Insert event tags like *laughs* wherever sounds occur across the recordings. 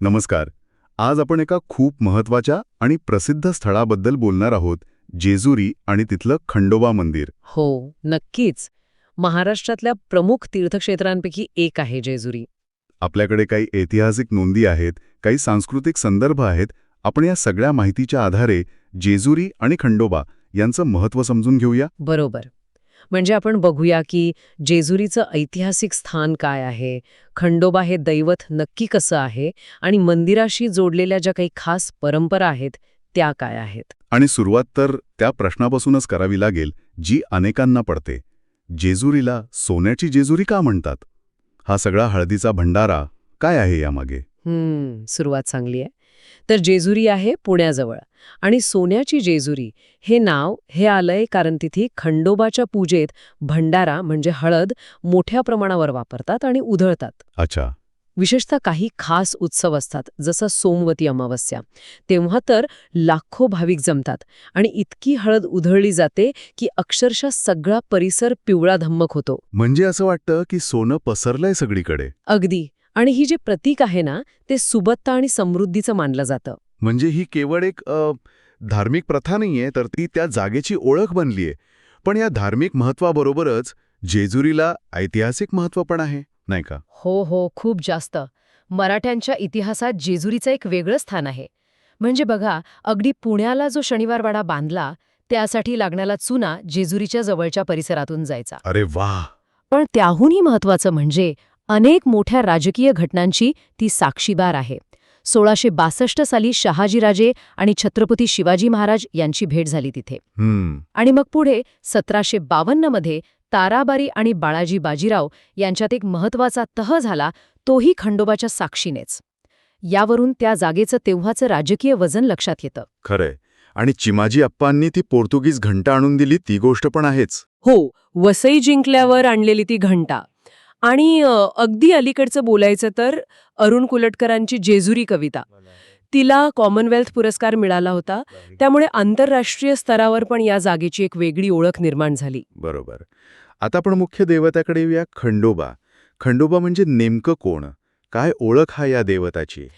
नमस्कार. आज आपण एका खूप महत्त्वाच्या आणि प्रसिद्ध स्थळाबद्दल बोलणार आहोत जेजुरी आणि तिथलं खंडोबा मंदिर. हो नक्कीच. महाराष्ट्रातल्या प्रमुख तीर्थक्षेत्रांपैकी एक आहे जेजुरी. आपल्याकडे काही ऐतिहासिक नोंदी आहेत काही सांस्कृतिक संदर्भ आहेत. आपण या सगळ्या माहितीच्या आधारे जेजुरी आणि खंडोबा यांचं महत्त्व समजून घेऊया. बरोबर. म्हणजे आपण बघूया की जेजुरीचं ऐतिहासिक स्थान काय आहे. खंडोबा हे दैवत नक्की कसं आहे आणि मंदिराशी जोडलेल्या ज्या काही खास परंपरा आहेत त्या काय आहेत? आणि सुरुवात तर त्या प्रश्नापासूनच करावी लागेल जी अनेकांना पडते. जेजुरीला सोन्याची जेजुरी का म्हणतात? हा सगळा हळदीचा भंडारा काय आहे यामागे? हम्म सुरुवात चांगली आहे. तर जेजुरी आहे पुण्याजवळ. आणि सोन्याची जेजुरी हे नाव हे आलंय कारण तिथे खंडोबाच्या पूजेत भंडारा म्हणजे हळद मोठ्या प्रमाणावर वापरतात आणि उधळतात. अच्छा. विशेषतः काही खास उत्सव असतात जसं सोमवती अमावस्या. तेव्हा तर लाखो भाविक जमतात आणि इतकी हळद उधळली जाते की अक्षरशः सगळा परिसर पिवळा धम्मक होतो. म्हणजे असं वाटतं की सोनं पसरलंय सगळीकडे. अगदी. आणि ही जे प्रतीक आहे ना ते सुबत्ता आणि समृद्धीचं मानलं जातं. म्हणजे ही केवळ एक धार्मिक प्रथा नाहीये तर ती त्या जागेची ओळख बनलीये पण या धार्मिक महत्वाबरोबरच जेजुरीला ऐतिहासिक महत्त्व पण आहे नाही का? हो हो खूप जास्त. मराठ्यांच्या इतिहासात जेजुरीचं एक वेगळं स्थान आहे. म्हणजे बघा अगदी पुण्याला जो शनिवारवाडा बांधला त्यासाठी लागणारा चुना जेजुरीच्या जवळच्या परिसरातून जायचा. अरे वाह! पण त्याहूनही महत्वाचं म्हणजे अनेक मोठ्या राजकीय घटनांची ती साक्षीदार आहे. सोळाशे बासष्ट साली शहाजीराजे आणि छत्रपती शिवाजी महाराज यांची भेट झाली तिथे. आणि मग पुढे सतराशे बावन्नमध्ये ताराबारी आणि बाळाजी बाजीराव यांच्यात एक महत्त्वाचा तह झाला तोही खंडोबाच्या साक्षीनेच. यावरून त्या जागेचं तेव्हाचं राजकीय वजन लक्षात येतं. खरंय. आणि चिमाजी अप्पांनी ती पोर्तुगीज घंटा आणून दिली ती गोष्ट पण आहेच. हो वसई जिंकल्यावर आणलेली ती घंटा. आणि अगदी अलीकडचं बोलायचं तर अरुण कुलटकरांची जेजुरी कविता. तिला कॉमनवेल्थ पुरस्कार मिळाला होता. त्यामुळे आंतरराष्ट्रीय स्तरावर पण या जागेची एक वेगळी ओळख निर्माण झाली. बरोबर. आता आपण मुख्य देवताकडे येऊया. खंडोबा. खंडोबा म्हणजे नेमकं कोण? काय ओळख हा या देवताची?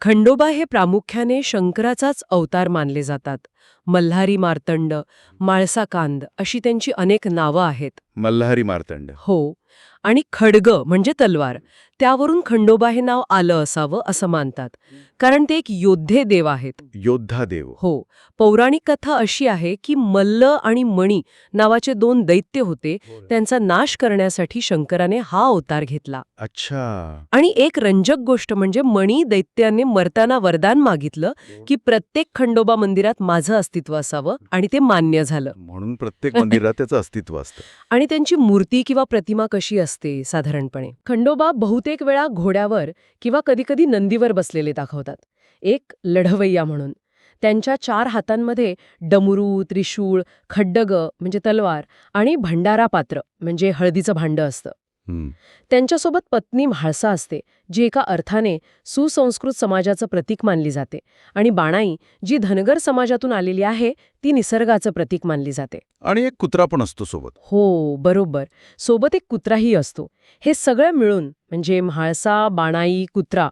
खंडोबा हे प्रामुख्याने शंकराचाच अवतार मानले जातात. मल्हारी मार्तंड माळसाकांद अशी त्यांची अनेक नावं आहेत. मल्हारी मार्तंड. हो. आणि खड्ग म्हणजे तलवार. त्यावरून खंडोबा हे नाव आलं असावं असं मानतात. कारण ते एक योद्धे देव आहेत. योद्धा देव. हो. पौराणिक कथा अशी आहे की मल्ल आणि मणी नावाचे दोन दैत्य होते. त्यांचा नाश करण्यासाठी शंकराने हा अवतार घेतला. अच्छा. आणि एक रंजक गोष्ट म्हणजे मणी दैत्याने मरताना वरदान मागितलं की प्रत्येक खंडोबा मंदिरात माझं अस्तित्व असावं आणि ते मान्य झालं. म्हणून प्रत्येक मंदिरात त्याचं अस्तित्व असतं. *laughs* आणि त्यांची मूर्ती किंवा प्रतिमा कशी असते साधारणपणे? खंडोबा बहुतेक वेळा घोड्यावर किंवा कधीकधी नंदीवर बसलेले दाखवतात. एक लढवय्या म्हणून. त्यांच्या चार हातांमध्ये डमरू त्रिशूळ खड्डग म्हणजे तलवार आणि भंडारा पात्र म्हणजे हळदीचं भांडं असतं. त्यांच्यासोबत पत्नी म्हाळसा असते जी एका अर्थाने सुसंस्कृत समाजाचं प्रतीक मानली जाते आणि बाणाई जी धनगर समाजातून आलेली आहे ती निसर्गाचं प्रतीक मानली जाते. आणि एक कुत्रा पण असतो सोबत. हो बरोबर. सोबत एक कुत्राही असतो. हे सगळं मिळून म्हणजे म्हाळसा बाणाई कुत्रा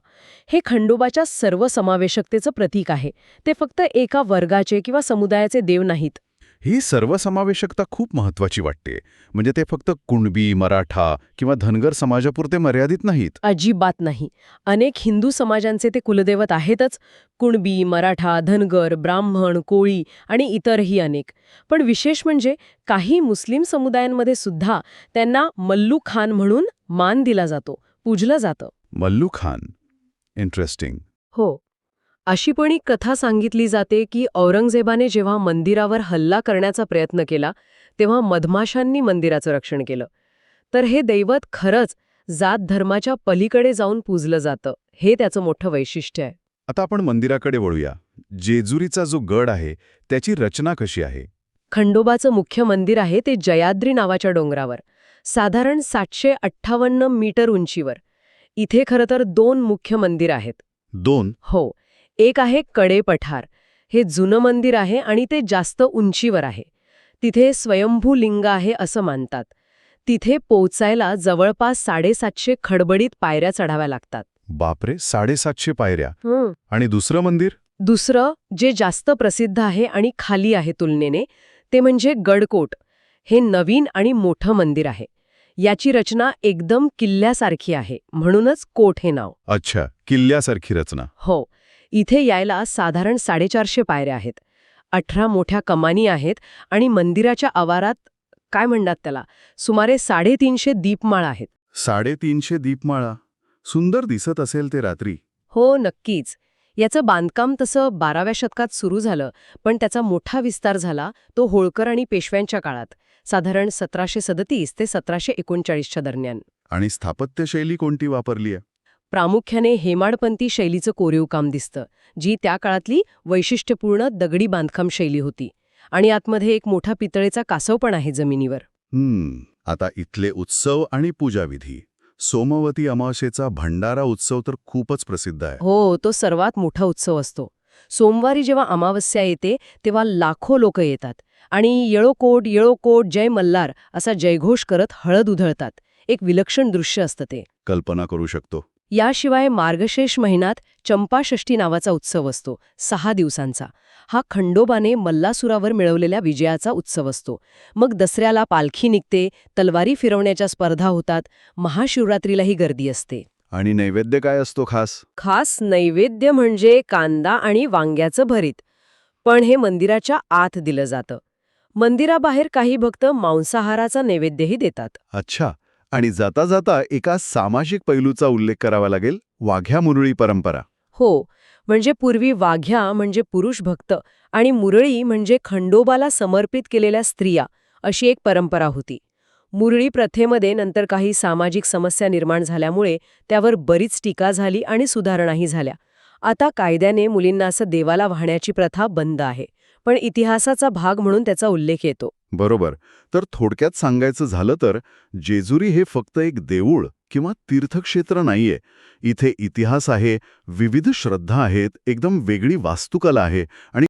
हे खंडोबाच्या सर्व समावेशकतेचं प्रतीक आहे. ते फक्त एका वर्गाचे किंवा समुदायाचे देव नाहीत. ही सर्वसमावेशकता खूप महत्वाची वाटते. म्हणजे ते फक्त कुणबी मराठा किंवा धनगर समाजापुरते मर्यादित नाहीत. अजिबात नाही. अनेक हिंदू समाजांचे ते कुलदैवत आहेतच. कुणबी मराठा धनगर ब्राह्मण कोळी आणि इतरही अनेक. पण विशेष म्हणजे काही मुस्लिम समुदायांमध्ये सुद्धा त्यांना मल्लू खान म्हणून मान दिला जातो. पूजलं जातं. मल्लू खान. इंटरेस्टिंग हो. अशी पण एक कथा सांगितली जाते की औरंगजेबाने जेव्हा मंदिरावर हल्ला करण्याचा प्रयत्न केला तेव्हा मधमाशांनी मंदिराचं रक्षण केलं. तर हे दैवत खरंच जात धर्माच्या पलीकडे जाऊन पूजलं जातं हे त्याचं मोठं वैशिष्ट्य आहे. आता आपण मंदिराकडे वळूया. जेजुरीचा जो गड आहे त्याची रचना कशी आहे? खंडोबाचं मुख्य मंदिर आहे ते जयाद्री नावाच्या डोंगरावर साधारण सातशे अठ्ठावन्न मीटर उंचीवर. इथे खरं तर दोन मुख्य मंदिर आहेत. दोन? हो. एक आहे कडे पठार हे जुनं मंदिर आहे आणि ते जास्त उंचीवर आहे. तिथे स्वयंभू लिंग आहे असं मानतात. तिथे पोचायला जवळपास साडेसातशे खडबडीत पायऱ्या चढाव्या लागतात. बापरे साडेसातशे पायऱ्या. आणि दुसरं मंदिर? दुसरं जे जास्त प्रसिद्ध आहे आणि खाली आहे तुलनेने ते म्हणजे गडकोट. हे नवीन आणि मोठं मंदिर आहे. याची रचना एकदम किल्ल्यासारखी आहे म्हणूनच कोट हे नाव. अच्छा किल्ल्यासारखी रचना. हो. इथे यायला साधारण साडेचारशे पायऱ्या आहेत. अठरा मोठ्या कमानी आहेत आणि मंदिराच्या आवारात काय म्हणतात त्याला सुमारे साडेतीनशे दीपमाळा आहेत. साडेतीनशे दीपमाळा? सुंदर दिसत असेल ते रात्री. हो नक्कीच. याचं बांधकाम तसं बाराव्या शतकात सुरू झालं पण त्याचा मोठा विस्तार झाला तो होळकर आणि पेशव्यांच्या काळात साधारण सतराशे सदतीस ते सतराशे एकोणचाळीसच्या दरम्यान. आणि स्थापत्यशैली कोणती वापरली आहे प्रामुख्याने हेमाडपंथी शैलीचं कोरीव काम दिसतं जी त्या काळातली वैशिष्ट्यपूर्ण दगडी बांधकाम शैली होती आणि आतमध्ये एक मोठा पितळेचा कासव पण आहे जमिनीवर. हम्म आता इथले उत्सव आणि पूजाविधी. सोमवती अमावस्येचा भंडारा उत्सव तर खूपच प्रसिद्ध आहे. हो तो सर्वात मोठा उत्सव असतो. सोमवारी जेव्हा अमावस्या येते तेव्हा लाखो लोक येतात आणि येळोकोट येळोकोट जय मल्हार असा जयघोष करत हळद उधळतात. एक विलक्षण दृश्य असतं ते. कल्पना करू शकतो. याशिवाय मार्गशीर्ष महिन्यात चंपाषष्ठी नावाचा उत्सव असतो सहा दिवसांचा. हा खंडोबाने मल्लासुरावर मिळवलेल्या विजयाचा उत्सव असतो. मग दसऱ्याला पालखी निघते तलवारी फिरवण्याच्या स्पर्धा होतात महाशिवरात्रीलाही गर्दी असते. आणि नैवेद्य काय असतो खास? खास नैवेद्य म्हणजे कांदा आणि वांग्याचं भरीत. पण हे मंदिराच्या आत दिलं जातं. मंदिराबाहेर काही भक्त मांसाहाराचा नैवेद्यही देतात. अच्छा. आणि जाता जाता एका सामाजिक पैलूचा उल्लेख करावा लागेल वाघ्या मुरळी परंपरा. हो म्हणजे पूर्वी वाघ्या म्हणजे पुरुष भक्त आणि मुरळी म्हणजे खंडोबाला समर्पित केलेल्या स्त्रिया अशी एक परंपरा होती. मुरळी प्रथेमध्ये नंतर काही सामाजिक समस्या निर्माण झाल्यामुळे त्यावर बरीच टीका झाली आणि सुधारणाही झाल्या. आता कायद्याने मुलींना असं देवाला वाहण्याची प्रथा बंद आहे. पण इतिहासाचा भाग म्हणून त्याचा उल्लेख येतो. बरोबर. तर थोडक्यात सांगायचं झालं तर जेजुरी हे फक्त एक देऊळ किंवा तीर्थक्षेत्र नाहीये. इथे इतिहास आहे विविध श्रद्धा आहेत एकदम वेगळी वास्तुकला आहे आणि